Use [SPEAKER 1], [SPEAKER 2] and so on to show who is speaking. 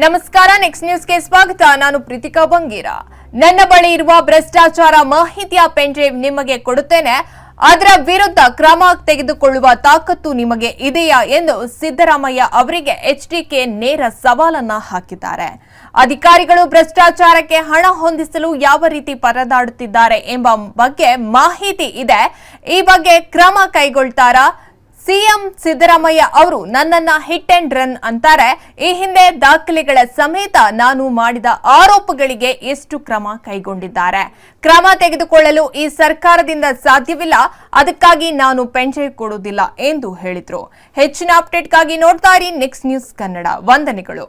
[SPEAKER 1] ನಮಸ್ಕಾರ ನೆಕ್ಸ್ಟ್ ನ್ಯೂಸ್ಗೆ ಸ್ವಾಗತ. ನಾನು ಪ್ರೀತಿಕಾ ಬಂಗೀರ. ನನ್ನ ಬಳಿ ಇರುವ ಭ್ರಷ್ಟಾಚಾರ ಮಾಹಿತಿಯ ಪೆನ್ಡ್ರೈವ್ ನಿಮಗೆ ಕೊಡುತ್ತೇನೆ. ಅದರ ವಿರುದ್ಧ ಕ್ರಮ ತೆಗೆದುಕೊಳ್ಳುವ ತಾಕತ್ತು ನಿಮಗೆ ಇದೆಯಾ ಎಂದು ಸಿದ್ದರಾಮಯ್ಯ ಅವರಿಗೆ ಎಚ್ಡಿಕೆ ನೇರ ಸವಾಲನ್ನ ಹಾಕಿದ್ದಾರೆ. ಅಧಿಕಾರಿಗಳು ಭ್ರಷ್ಟಾಚಾರಕ್ಕೆ ಹಣ ಹೊಂದಿಸಲು ಯಾವ ರೀತಿ ಪರದಾಡುತ್ತಿದ್ದಾರೆ ಎಂಬ ಬಗ್ಗೆ ಮಾಹಿತಿ ಇದೆ. ಈ ಬಗ್ಗೆ ಕ್ರಮ ಕೈಗೊಳ್ತಾರಾ? ಸಿಎಂ ಸಿದ್ದರಾಮಯ್ಯ ಅವರು ನನ್ನನ್ನ ಹಿಟ್ ಅಂಡ್ ರನ್ ಅಂತಾರೆ. ಈ ಹಿಂದೆ ದಾಖಲೆಗಳ ಸಮೇತ ನಾನು ಮಾಡಿದ ಆರೋಪಗಳಿಗೆ ಎಷ್ಟು ಕ್ರಮ ಕೈಗೊಂಡಿದ್ದಾರೆ. ಕ್ರಮ ತೆಗೆದುಕೊಳ್ಳಲು ಈ ಸರ್ಕಾರದಿಂದ ಸಾಧ್ಯವಿಲ್ಲ. ಅದಕ್ಕಾಗಿ ನಾನು ಪೆನ್ಷನ್ ಕೊಡುವುದಿಲ್ಲ ಎಂದು ಹೇಳಿದ್ರು. ಹೆಚ್ಚಿನ ಅಪ್ಡೇಟ್ಗಾಗಿ ನೋಡ್ತಾ ಇರಿ ನೆಕ್ಸ್ಟ್ ನ್ಯೂಸ್ ಕನ್ನಡ. ವಂದನೆಗಳು.